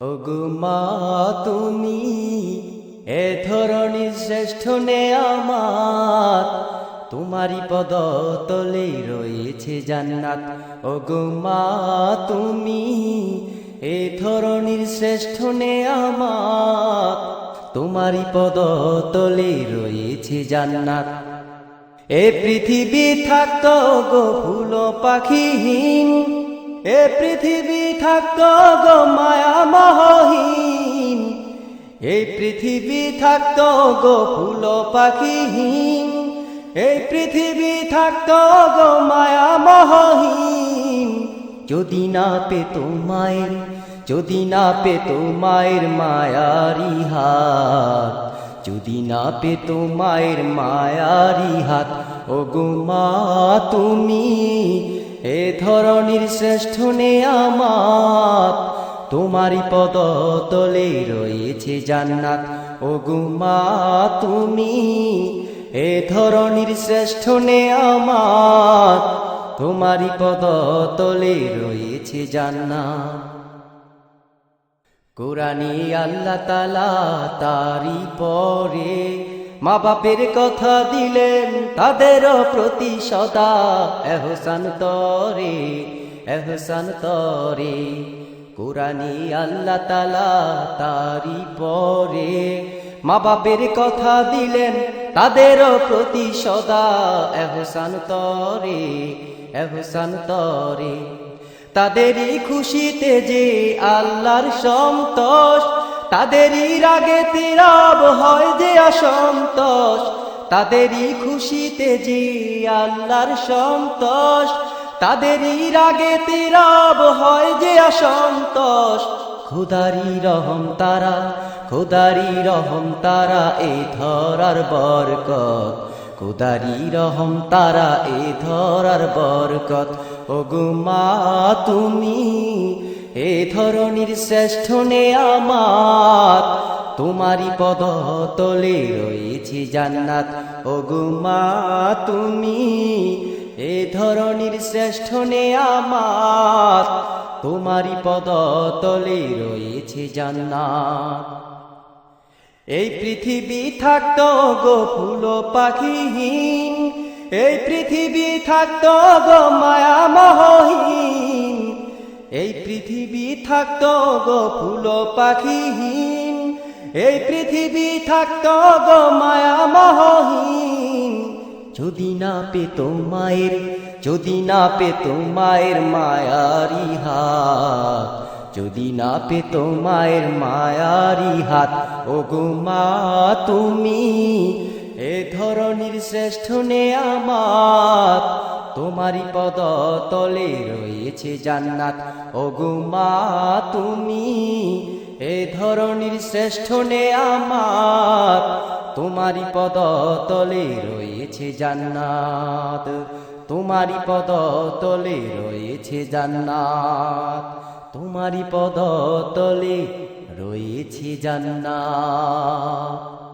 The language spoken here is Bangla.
ওগো মা, তুমি এ ধরনের শ্রেষ্ঠ নে আমার তোমারই পদ তলে রয়েছে জান্নাত। ওগো মা, তুমি এ ধরনের শ্রেষ্ঠ নে আমার তোমারই পদ তলে রয়েছে জান্নাত। এ পৃথিবী থাকত গো ফুল পাখিহীন। এ পৃথিবী থাকত গো মায়া মহহীন। এই পৃথিবী থাকত গো ফুল পাখিহীন। এই পৃথিবী থাকত গো মায়া মহহীন। যদি না পেত মায়ের, যদি না পেত মায়ের মায়ারি হাত। যদি না পেত মায়ের মায়ারি হাত ও গো মা তুমি এ ধরনের শ্রেষ্ঠ নে আমার তোমারই পদ তলে রয়েছে জান্নাত। ও গো মা, তুমি এ ধরনের শ্রেষ্ঠ নে আমার তোমারই পদ তলে রয়েছে জান্নাত। কোরআনে আল্লাহ তালা তারি পরে মা বাপের কথা দিলেন তাদের প্রতি সদা এহসান তরে এহসান তরে কোরআনে আল্লাহ তালা তারি পরে। মা বাপের কথা দিলেন তাদের প্রতি সদা এহসান তরে এহসান তরে। তাদেরই খুশিতে যে আল্লাহর সন্তোষ তাদেরই রাগে তিরাব হয় যে অসন্তোষ, তাদেরই খুশিতে যে আল্লাহর সন্তোষ, তাদেরই রাগে তিরাব হয় যে অসন্তোষ। খুদারি রহম তারা, খুদারি রহম তারা এই ধরার বরকত। খুদারি রহম তারা এ ধরার বরকত। ও গো মা, তুমি এ ধরনের শ্রেষ্ঠ নে আমার, তোমারই পদ তলে রয়েছে জান্নাত। ও গো মা, তুমি এ ধরনের শ্রেষ্ঠ নে আমার, তোমারই পদ তলে রয়েছে জান্নাত। এই পৃথিবী থাকত গো ফুল পাখিহীন, এই পৃথিবী থাকত গো মায়া মহহীন। এই পৃথিবী থাকত গো ফুল পাখিহীন। এই পৃথিবী থাকত গো মায়া মহহীন। যদি না পেত মায়ের, যদি না পেত মায়ের মায়ারি হাত। যদি না পেত মায়ের মায়ারি হাত ও গো মা তুমি, এ ধরনের শ্রেষ্ঠ নে আমার। তোমারই পদ তলে রয়েছে জান্নাত। ও গো মা, তুমি এ ধরনের শ্রেষ্ঠ নে আমার তোমারই পদ তলে রয়েছে জান্নাত। তোমারই পদ তলে রয়েছে জান্নাত। তোমারি পদ তলে রয়েছে জান্নাত।